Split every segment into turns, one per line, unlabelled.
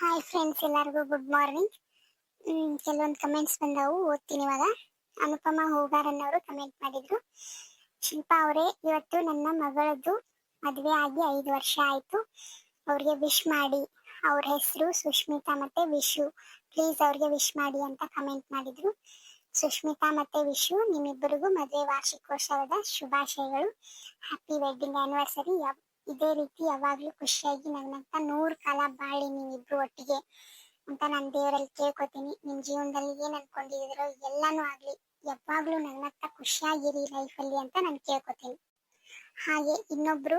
Hi friends ಎಲ್ಲರಿಗೂ good morning ಕೆಲವೊಂದು comments ಬಂದವು, ಓದ್ತೀನಿ ಇವಾಗ. ಅನುಪಮ ಹೂಗಾರನ್ ಅವರು ಕಮೆಂಟ್ ಮಾಡಿದ್ರು. ಶಿಲ್ಪಾ ಅವರೇ, ಇವತ್ತು ನನ್ನ ಮಗಳದ್ದು ಮದುವೆ ಆಗಿ ಐದು ವರ್ಷ ಆಯ್ತು. ಅವ್ರಿಗೆ ವಿಶ್ ಮಾಡಿ. ಅವ್ರ ಹೆಸರು ಸುಷ್ಮಿತಾ ಮತ್ತೆ ವಿಶು. ಪ್ಲೀಸ್ ಅವ್ರಿಗೆ ವಿಶ್ ಮಾಡಿ ಅಂತ ಕಮೆಂಟ್ ಮಾಡಿದ್ರು. ಸುಷ್ಮಿತಾ ಮತ್ತೆ ವಿಶು, ನಿಮ್ಮಿಬ್ಬರಿಗೂ ಮದುವೆ ವಾರ್ಷಿಕೋತ್ಸವದ ಶುಭಾಶಯಗಳು. ಹ್ಯಾಪಿ ವೆಡ್ಡಿಂಗ್ ಆನಿವರ್ಸರಿ ಇದೇ ರೀತಿ ಯಾವಾಗ್ಲೂ ಖುಷಿಯಾಗಿ ನಗ್ನಗ್ತಾ ನೂರ್ ಕಾಲ ಬಾಳಿ ನೀವಿಬ್ರು ಒಟ್ಟಿಗೆ ಅಂತ ನಾನ್ ದೇವರಲ್ಲಿ ಕೇಳ್ಕೊತೀನಿ. ನಿಮ್ ಜೀವನದಲ್ಲಿ ಏನ್ ಅನ್ಕೊಂಡಿದಿರೋ ಎಲ್ಲಾನು ಆಗ್ಲಿ, ಯಾವಾಗ್ಲೂ ನಗ್ನಗ್ತಾ ಖುಷಿಯಾಗಿರಿ ಲೈಫಲ್ಲಿ ಅಂತ ನಾನು ಕೇಳ್ಕೊತೀನಿ. ಹಾಗೆ ಇನ್ನೊಬ್ರು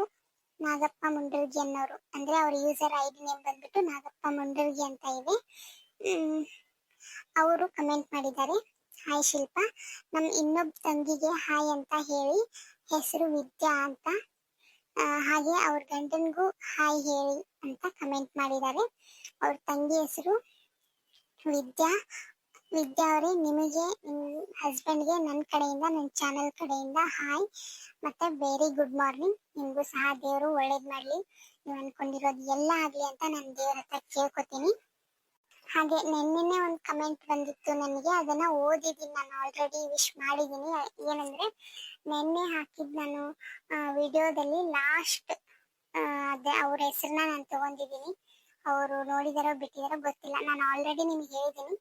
ನಾಗಪ್ಪ ಮುಂಡರ್ಗಿ ಅನ್ನೋರು, ಅಂದ್ರೆ ಅವ್ರ ಯೂಸರ್ ಐ ಡಿ ನೇಮ್ ಬಂದ್ಬಿಟ್ಟು ನಾಗಪ್ಪ ಮುಂಡರ್ಗಿ ಅಂತ ಇದೆ. ಅವರು ಕಮೆಂಟ್ ಮಾಡಿದ್ದಾರೆ. ಹಾಯ್ ಶಿಲ್ಪ. ನಮ್ ಇನ್ನೊಬ್ ತಂಗಿಗೆ ಹಾಯ್ ಅಂತ ಹೇಳಿ, ಹೆಸರು ವಿದ್ಯಾ ಅಂತ ಹಾಗೆ ಅವ್ರ ಗಂಡನ್ಗೂ ಹಾಯ್ ಹೇಳಿ ಅಂತ ಕಮೆಂಟ್ ಮಾಡಿದ್ದಾರೆ. ಅವ್ರ ತಂಗಿ ಹೆಸರು ವಿದ್ಯಾ. ವಿದ್ಯಾ ಅವರೇ, ನಿಮಗೆ ನಿಮ್ಮ ಹಸ್ಬೆಂಡ್ಗೆ ನನ್ನ ಕಡೆಯಿಂದ ನನ್ನ ಚಾನೆಲ್ ಕಡೆಯಿಂದ ಹಾಯ್. ಮತ್ತೆ ವೆರಿ ಗುಡ್ ಮಾರ್ನಿಂಗ್ ನಿಮಗೂ ಸಹ ದೇವರು ಒಳ್ಳೇದು ಮಾಡಲಿ. ನೀವು ಅನ್ಕೊಂಡಿರೋದು ಎಲ್ಲ ಆಗಲಿ ಅಂತ ನಾನು ದೇವರ ಹತ್ರ ಕೇಳ್ಕೊತೀನಿ. ಹಾಗೆ ನಿನ್ನೆ ಒಂದು ಕಮೆಂಟ್ ಬಂದಿತ್ತು ನನಗೆ, ಅದನ್ನ ಓದಿದ್ದೀನಿ ನಾನು ಆಲ್ರೆಡಿ ವಿಶ್ ಮಾಡಿದ್ದೀನಿ ಏನಂದ್ರೆ ನಿನ್ನೆ ಹಾಕಿದ್ ನಾನು ವಿಡಿಯೋದಲ್ಲಿ ಲಾಸ್ಟ್ ಅದೇ ಅವ್ರ ಹೆಸರನ್ನ ನಾನು ತಗೊಂಡಿದ್ದೀನಿ ಅವರು ನೋಡಿದಾರೋ ಬಿಟ್ಟಿದಾರೋ ಗೊತ್ತಿಲ್ಲ. ನಾನು ಆಲ್ರೆಡಿ ನಿಮ್ಗೆ ಹೇಳಿದ್ದೀನಿ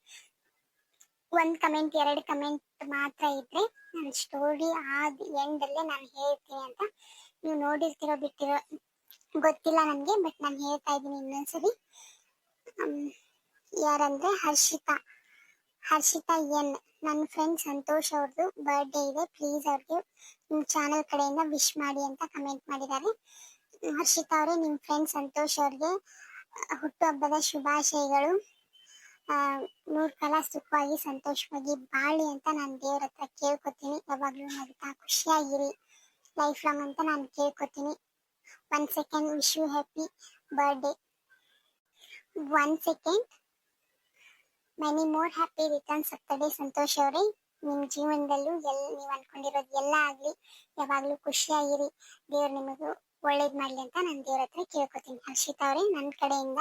ಒಂದ್ ಕಮೆಂಟ್ ಎರಡು ಕಮೆಂಟ್ ಮಾತ್ರ ಇದ್ರೆ ನನ್ನ ಸ್ಟೋರಿ ಆದ ಎಂಡ್ ಅಲ್ಲೇ ನಾನು ಹೇಳ್ತೀನಿ ಅಂತ. ನೀವು ನೋಡಿರ್ತಿರೋ ಬಿಟ್ಟಿರೋ ಗೊತ್ತಿಲ್ಲ ನನಗೆ ಬಟ್ ನಾನು ಹೇಳ್ತಾ ಇದ್ದೀನಿ ಇನ್ನೊಂದ್ಸರಿ. ಯಾರಂದ್ರೆ ಹರ್ಷಿತಾ. ಹರ್ಷಿತಾ ಎನ್. ನನ್ನ ಫ್ರೆಂಡ್ ಸಂತೋಷ್ ಅವ್ರದ್ದು ಬರ್ಡೇ ಇದೆ. ಪ್ಲೀಸ್ ಅವ್ರಿಗೆ ನಿಮ್ಮ ಚಾನೆಲ್ ಕಡೆಯಿಂದ ವಿಶ್ ಮಾಡಿ ಅಂತ ಕಮೆಂಟ್ ಮಾಡಿದ್ದಾರೆ. ಹರ್ಷಿತಾ ಅವರೇ ನಿಮ್ಮ ಫ್ರೆಂಡ್ ಸಂತೋಷ್ ಅವ್ರಿಗೆ ಹುಟ್ಟುಹಬ್ಬದ ಶುಭಾಶಯಗಳು. ನೂರು ಕಾಲ ಸುಖವಾಗಿ ಸಂತೋಷವಾಗಿ ಬಾಳಿ ಅಂತ ನಾನು ದೇವ್ರ ಹತ್ರ ಕೇಳ್ಕೊತೀನಿ. ಯಾವಾಗ್ಲೂ ನಗ್ತಾ ಖುಷಿಯಾಗಿರಿ. ಲೈಫ್ ಲಾಂಗ್ ಅಂತ ನಾನು ಕೇಳ್ಕೊತೀನಿ. One second wish you happy birthday one second many more happy returns ಆಗ್ತದೆ ಸಂತೋಷ್ ಅವರೇ. ನಿಮ್ ಜೀವನದಲ್ಲೂ ಎಲ್ ನೀವು ಅನ್ಕೊಂಡಿರೋದು ಎಲ್ಲ ಆಗ್ಲಿ. ಯಾವಾಗ್ಲೂ ಖುಷಿಯಾಗಿರಿ ದೇವ್ರು ನಿಮಗೂ ಒಳ್ಳೇದ್ ಮಾಡ್ಲಿ ಅಂತ ನಾನು ದೇವ್ರ ಹತ್ರ ಕೇಳ್ಕೊತೀನಿ. ಹರ್ಷಿತಾ ಅವರೇ ನನ್ನ ಕಡೆಯಿಂದ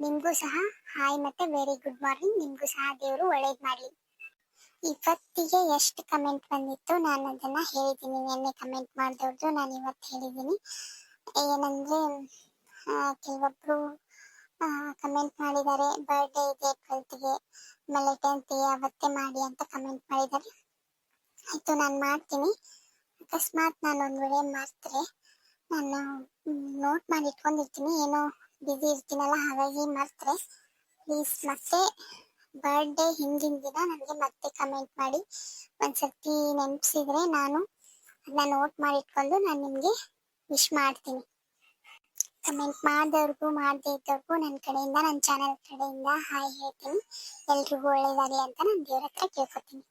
ನಿಮ್ಗೂ ಸಹ ಹಾಯ್ ಮತ್ತೆ ವೆರಿ ಗುಡ್ ಮಾರ್ನಿಂಗ್ ನಿಮ್ಗೂ ಸಹ ದೇವರು ಒಳ್ಳೇದ್ ಮಾಡ್ಲಿ. ಇವತ್ತಿಗೆ ಎಷ್ಟು ಕಮೆಂಟ್ ಬಂದಿತ್ತು ನಾನು ಅದನ್ನ ಹೇಳಿದ್ದೀನಿ ನಿನ್ನೆ ಕಮೆಂಟ್ ಮಾಡಿದವ್ರದ್ದು ನಾನು ಇವತ್ತು ಹೇಳಿದ್ದೀನಿ ಏನಂದ್ರೆ ಕೆಲವೊಬ್ರು ಕಮೆಂಟ್ ಮಾಡಿದ್ದಾರೆ ಬರ್ಡೇ ಇದೆ ಟ್ವೆಲ್ತ್ಗೆ ಆಮೇಲೆ ಟೆಂತ್ ಅವತ್ತೇ ಮಾಡಿ ಅಂತ ಕಮೆಂಟ್ ಮಾಡಿದ್ದಾರೆ ಆಯ್ತು, ನಾನು ಮಾಡ್ತೀನಿ. ಅಕಸ್ಮಾತ್ ನಾನು ಒಂದು ವೇಳೆ ಮಾಡ್ತಾರೆ ನಾನು ನೋಟ್ ಮಾಡಿ ಇಟ್ಕೊಂಡಿರ್ತೀನಿ. ಏನೋ ಬಿಸಿ ಇರ್ತೀನಲ್ಲ, ಹಾಗಾಗಿ ಮಾಡ್ತಾರೆ ಪ್ಲೀಸ್ ಮತ್ತೆ ಬರ್ಡೇ ಹಿಂದಿನ ದಿನ ನನಗೆ ಮತ್ತೆ ಕಮೆಂಟ್ ಮಾಡಿ. ಒಂದ್ಸರ್ತಿ ನೆನಪಿಸಿದ್ರೆ ನಾನು, ಅದನ್ನ ನೋಟ್ ಮಾಡಿ ಇಟ್ಕೊಂಡು ನಾನು ನಿಮಗೆ ವಿಶ್ ಮಾಡ್ತೀನಿ. ಕಮೆಂಟ್ ಮಾಡಿದವ್ರಿಗೂ, ಮಾಡದೇ ಇದ್ದವ್ರಿಗೂ ನನ್ನ ಕಡೆಯಿಂದ ನನ್ನ ಚಾನೆಲ್ ಕಡೆಯಿಂದ ಹಾಯ್ ಹೇಳ್ತೀನಿ. ಎಲ್ರಿಗೂ ಒಳ್ಳೇದಾಗಲಿ ಅಂತ ನಾನು ದೇವ್ರ ಹತ್ರ ಕೇಳ್ಕೊತೀನಿ.